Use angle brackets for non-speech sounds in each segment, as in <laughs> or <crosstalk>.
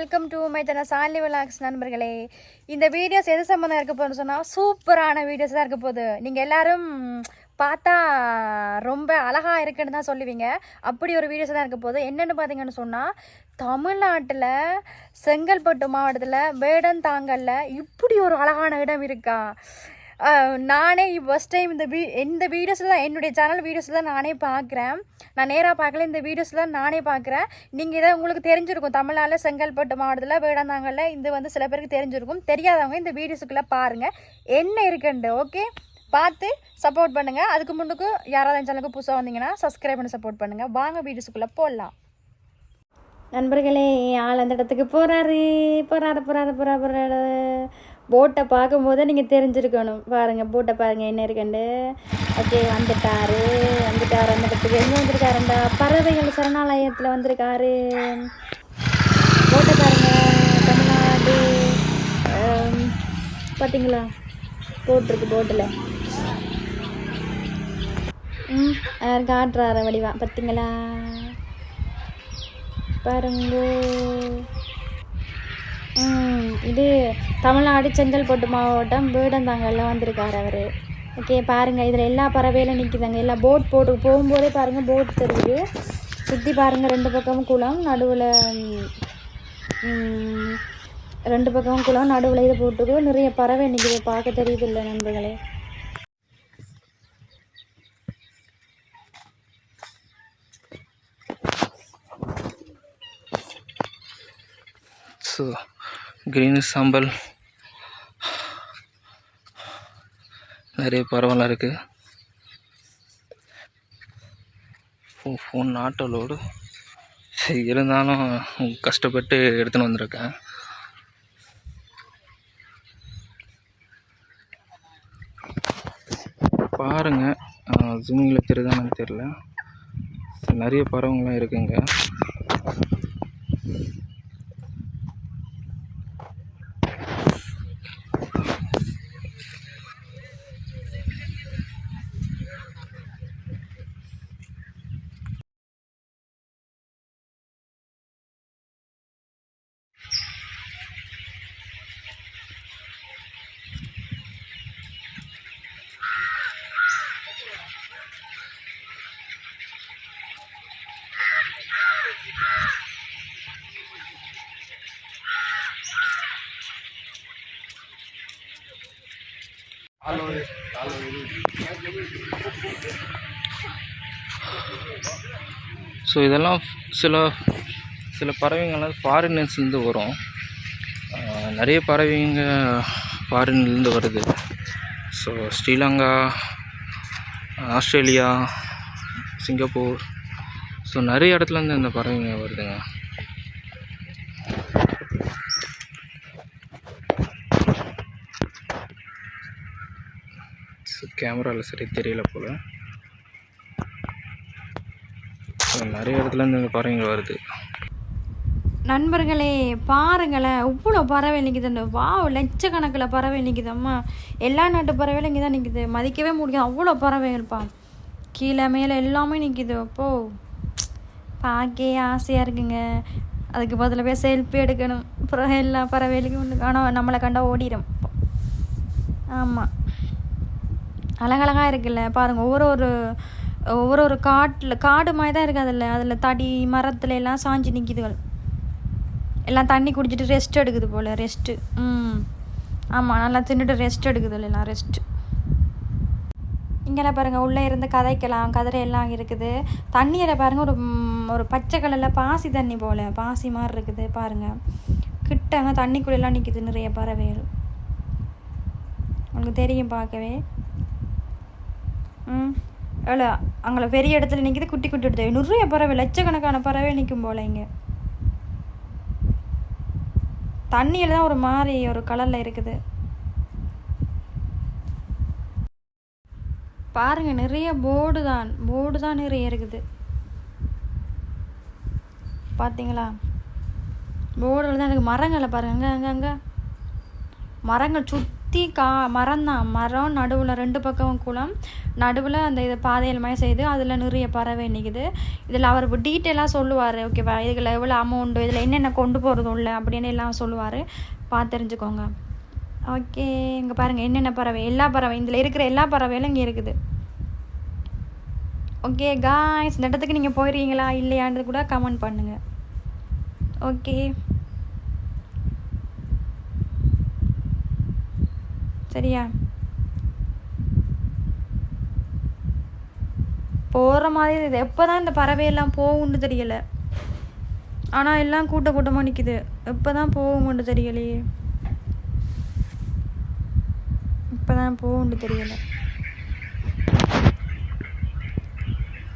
Welcome to my தன சாலி vlogs நண்பர்களே. இந்த வீடியோஸ் எது சம்மந்தம் இருக்க போகுதுன்னு சொன்னால் சூப்பரான வீடியோஸ் தான் இருக்க போகுது. நீங்கள் எல்லோரும் பார்த்தா ரொம்ப அழகாக இருக்குன்னு தான் சொல்லுவீங்க. அப்படி ஒரு வீடியோஸ் தான் இருக்க போகுது. என்னென்னு பார்த்தீங்கன்னு சொன்னால் தமிழ்நாட்டில் செங்கல்பட்டு மாவட்டத்தில் வேடந்தாங்கல்ல இப்படி ஒரு அழகான இடம் இருக்கா? நானே ஃபஸ்ட் டைம் இந்த வீ இந்த வீடியோஸில் தான் என்னுடைய சேனல் வீடியோஸில் தான் நானே பார்க்குறேன் நான் நேராக பார்க்கல இந்த வீடியோஸில் நானே பார்க்குறேன் நீங்கள் இதை உங்களுக்கு தெரிஞ்சிருக்கும் தமிழ்நாட்டில் செங்கல்பட்டு மாவட்டத்தில் வேடந்தாங்கல்ல இது வந்து சில பேருக்கு தெரிஞ்சிருக்கும். தெரியாதவங்க இந்த வீடியோஸுக்குள்ளே பாருங்கள் என்ன இருக்குண்டு ஓகே பார்த்து சப்போர்ட் பண்ணுங்கள் அதுக்கு முன்னுக்கு யாராவது என் சேனலுக்கு புதுசாக வந்தீங்கன்னா சப்ஸ்கிரைப் பண்ணி சப்போர்ட் பண்ணுங்கள் வாங்க வீடியோஸுக்குள்ளே போடலாம் நண்பர்களே ஆள் அந்த இடத்துக்கு போகிறாரு போகிறாரு போகிறாரு போகிறாரு போகிறாரு போட்டை பார்க்கும்போதே நீங்கள் தெரிஞ்சிருக்கணும். பாருங்கள் போட்டை பாருங்கள் என்ன இருக்குண்டு ஓகே வந்துட்டாரு. வந்துட்டாரு அந்த இடத்துக்கு எங்கே வந்திருக்காருண்டா? பறவைகள் சரணாலயத்தில் வந்திருக்காரு. போட்டை பாருங்க தமிழ்நாடு um, பார்த்தீங்களா போட்டிருக்கு போட்டில் ம் காட்டுறாரு வடிவா? பார்த்தீங்களா பாருங்க. இது தமிழ்நாடு செங்கல்பட்டு மாவட்டம் வேடந்தாங்கல்ல வந்திருக்காரு அவர். ஓகே பாருங்கள் இதில் எல்லா பறவையிலும் நிற்கிதாங்க எல்லா போட் போட்டு போகும்போதே பாருங்கள் போட் தெரியுது. சுற்றி பாருங்கள் ரெண்டு பக்கமும் குளம் நடுவில் ரெண்டு பக்கமும் குளம் நடுவில் இது போட்டுக்கு நிறைய பறவை நிற்கிது பார்க்க தெரியுது இல்லை நண்பர்களே. ஸோ க்ரீன் சாம்பல் நிறைய பறவைலாம் இருக்குது ஃபோ ஃபோன் நாட்டோ லோடு சரி இருந்தாலும் கஷ்டப்பட்டு எடுத்துன்னு வந்திருக்கேன். பாருங்கள் ஜூமிங்கில் தெரியுதான்னு தெரில நிறைய பறவைங்களாம் இருக்குங்க. ஸோ இதெல்லாம் சில சில பறவைங்கள்லாம் ஃபாரினர்ஸ்லேருந்து வரும். நிறைய பறவைங்க ஃபாரின்லேருந்து வருது. So Sri Lanka Australia Singapore. So நிறைய இடத்துலேருந்து இந்த பறவைங்க வருதுங்க. கேமராவில் சரி தெரியல போல். நிறைய இடத்துலேருந்து இந்த பறவைங்க வருது. நண்பர்களே பாருங்களேன். இவ்வளோ பறவை நிற்குதுன்னு வா லட்சக்கணக்கில் பறவை நிற்கிதம்மா எல்லா நாட்டு பறவைகளும் இங்கே தான் நிற்கிது மதிக்கவே முடியாது. அவ்வளோ இருப்பா கீழே மேலே எல்லாமே நிற்கிது அப்போ பார்க்கே ஆசையாக இருக்குங்க. அதுக்கு பதில் போய் செல்ஃபி எடுக்கணும். அப்புறம் எல்லா பறவைகளுக்கும் ஒன்று ஆனால் நம்மளை கண்டா ஓடிடும் ஆமாம் அழகழகாக இருக்குல்ல பாருங்கள் ஒவ்வொரு ஒரு ஒவ்வொரு ஒரு காட்டில் காடு மாதிரி தான் இருக்குது அதில் அதில் தடி மரத்துல எல்லாம் சாஞ்சி நிற்கிதுகள் எல்லாம் தண்ணி குடிச்சிட்டு ரெஸ்ட் எடுக்குது போல் ரெஸ்ட்டு ம். ஆமாம் நல்லா தின்னுட்டு ரெஸ்ட் எடுக்குது எல்லாம் ரெஸ்ட்டு இங்கெல்லாம் பாருங்கள் உள்ளே இருந்து கதைக்கலாம் கதிரை எல்லாம் இருக்குது. தண்ணியில் பாருங்கள் ஒரு ஒரு பச்சை கலரில் பாசி தண்ணி போல் பாசி மாதிரி இருக்குது பாருங்கள் கிட்டங்க தண்ணிக்குள்ளெல்லாம் நிற்கிது நிறைய பறவைகள். உங்களுக்கு தெரியும் பார்க்கவே. ம். எவ்வளோ? அங்கே பெரிய இடத்துல நிற்கிது குட்டி குட்டி எடுத்து நிறைய பறவை லட்சக்கணக்கான பறவை நிற்கும் போல இங்கே. தண்ணியில் தான் ஒரு மாதிரி ஒரு கலரில் இருக்குது. பாருங்கள் நிறைய போர்டு தான். போர்டு தான் நிறைய இருக்குது. பார்த்தீங்களா? போர்டில் தான் எனக்கு மரங்களை பாருங்க அங்கே அங்கே அங்கே. மரங்கள் சுற்றி சுற்றி கா மரம் தான். மரம் நடுவில் ரெண்டு பக்கம் குளம். நடுவில் அந்த இது பாதையில் மாதிரி செய்து அதில் நிறைய பறவை நிற்குது இதில் அவர் டீட்டெயிலாக சொல்லுவார். ஓகேவா இதில் எவ்வளோ அமௌண்ட்டு இதில் என்னென்ன கொண்டு போகிறது உள்ள அப்படின்னு எல்லாம் சொல்லுவார். பார்த்து தெரிஞ்சுக்கோங்க. ஓகே இங்கே பாருங்கள் என்னென்ன பறவை? எல்லா பறவை. இதில் இருக்கிற எல்லா பறவைகளும் இங்கே இருக்குது. ஓகே காய்ஸ் இந்த இடத்துக்கு நீங்கள் போயிருக்கீங்களா? இல்லையான்றது கூட கமெண்ட் பண்ணுங்கள் ஓகே சரியா? போகிற மாதிரி இது எப்போ தான் இந்த பறவையெல்லாம் போகும்னு தெரியல. ஆனால் எல்லாம் கூட்ட கூட்டமாக நிற்கிது எப்போ தான் போகும்னு தெரியலையே. இப்போ தான் போகும்னு தெரியல.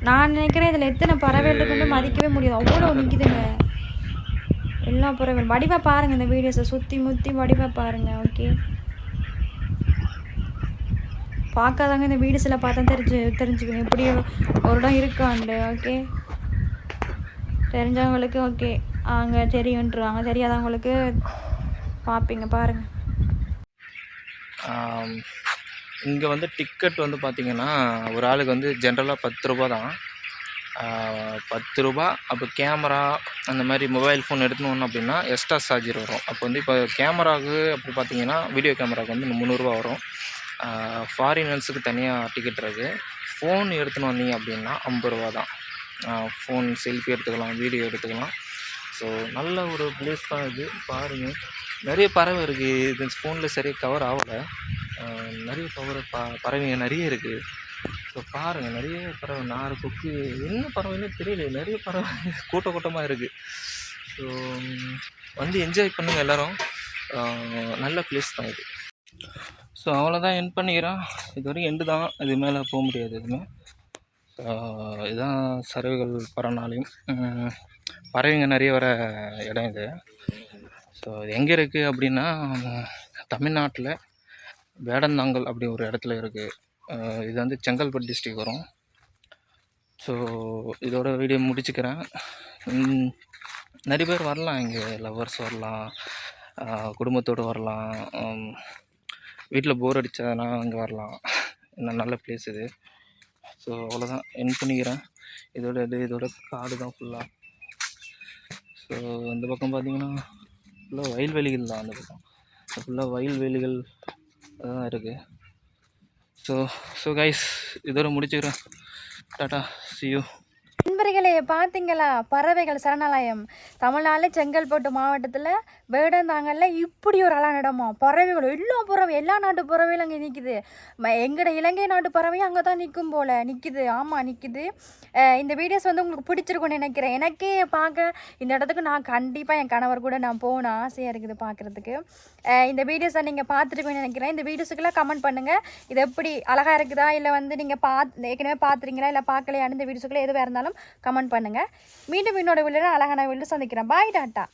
நான் நினைக்கிறேன் இதில் எத்தனை பறவைகள் இருக்குன்னு மதிக்கவே முடியாது. அவ்வளோ நிற்கிதுங்க எல்லா பறவைகள் வடிவாக பாருங்கள் இந்த வீடியோஸை. சுற்றி முற்றி வடிவாக பாருங்கள் ஓகே பார்க்காதாங்க இந்த வீடியோஸில் பார்த்தா தெரிஞ்சு தெரிஞ்சுக்கணும். எப்படி ஒரு இடம் இருக்காண்டு ஓகே தெரிஞ்சவங்களுக்கு ஓகே அங்கே தெரியுன்றாங்க. தெரியாதவங்களுக்கு பார்ப்பீங்க பாருங்கள் இங்கே வந்து டிக்கெட் வந்து பார்த்திங்கன்னா ஒரு ஆளுக்கு வந்து ஜென்ரலாக பத்து ரூபா தான். பத்து ரூபா அப்போ கேமரா அந்த மாதிரி மொபைல் ஃபோன் எடுக்கணும் அப்படின்னா எக்ஸ்ட்ரா சார்ஜர் வரும். அப்போ வந்து இப்போ கேமராவுக்கு அப்படி பார்த்தீங்கன்னா வீடியோ கேமராவுக்கு வந்து முந்நூறுரூவா வரும். ஃபாரினர்ஸுக்கு தனியாக டிக்கெட் இருக்குது ஃபோன் எடுத்துன்னு வந்தீங்க அப்படின்னா ஐம்பது ரூபா தான். ஃபோன் செல்ஃபி எடுத்துக்கலாம் வீடியோ எடுத்துக்கலாம். ஸோ நல்ல ஒரு பிளேஸ் தான் இது. பாருங்கள் நிறைய பறவை இருக்குது இது ஃபோனில் சரியாக கவர் ஆகலை. நிறைய பறவை ப பறவைங்க நிறைய இருக்குது ஸோ பாருங்கள் நிறைய பறவை நார் கொக்கு என்ன பறவைன்னு தெரியல நிறைய பறவை <laughs> கூட்ட கூட்டமாக இருக்குது ஸோ வந்து என்ஜாய் பண்ணுங்கள் எல்லோரும். நல்ல பிளேஸ் தான் இது. ஸோ அவ்வளோதான் என் பண்ணிக்கிறேன் இது வரைக்கும் எண்டு தான். இது மேலே போக முடியாது எதுவுமே. ஸோ இதுதான் சறவைகள் பறவைனாலையும் பறவைங்க நிறைய வர இடம் இது. ஸோ இது எங்கே இருக்குது அப்படின்னா தமிழ்நாட்டில் வேடந்தாங்கல் அப்படி ஒரு இடத்துல இருக்குது இது வந்து செங்கல்பட்டு டிஸ்ட்ரிக் வரும். ஸோ இதோட வீடியோ முடிச்சுக்கிறேன். நிறைய பேர் வரலாம். இங்கே லவ்வர்ஸ் வரலாம். குடும்பத்தோடு வரலாம். வீட்டில் போர் அடித்ததுனா அங்கே வரலாம். என்ன நல்ல பிளேஸ் இது. ஸோ அவ்வளோதான் என் பண்ணிக்கிறேன். இதோட இது இதோட காடு தான் ஃபுல்லாக ஸோ இந்த பக்கம் பார்த்தீங்கன்னா ஃபுல்லாக வயல்வெளிகள் தான் அந்த பக்கம். ஃபுல்லாக வயல்வெளிகள் தான் இருக்குது ஸோ ஸோ கைஸ் இதோட முடிச்சுக்கிறேன். டாட்டா see நண்பர்களே பார்த்தீங்களா பறவைகள் சரணாலயம். தமிழ்நாடு செங்கல்பட்டு மாவட்டத்தில் வேடந்தாங்கல்ல இப்படி ஒரு அழகான இடமா? பறவைகள் எல்லா பறவை எல்லா நாட்டு பறவைகளும் அங்கே நிற்குது எங்களோட இலங்கை நாட்டு பறவையும் அங்கே தான் நிற்கும் போல் நிற்குது ஆமாம் நிற்குது இந்த வீடியோஸ் வந்து உங்களுக்கு பிடிச்சிருக்கும்னு நினைக்கிறேன். எனக்கே பார்க்க இந்த இடத்துக்கு நான் கண்டிப்பாக என் கணவர் கூட நான் போகணும் ஆசையாக இருக்குது பார்க்குறதுக்கு இந்த வீடியோஸை நீங்கள் பார்த்துருக்கீங்கன்னு நினைக்கிறேன். இந்த வீடியோஸுக்கெல்லாம் கமெண்ட் பண்ணுங்கள் இது எப்படி அழகாக இருக்குதா? இல்லை வந்து நீங்கள் பார்த்து ஏற்கனவே பார்த்துறீங்களா இல்லை பார்க்கலையான்னு இந்த வீடியோஸுக்குள்ளே எதுவாக இருந்தாலும் கமெண்ட் பண்ணுங்கள் மீண்டும் இன்னொரு வீடியோ அழகான வீடியோ சந்திக்கிறேன். பாய் டாட்டா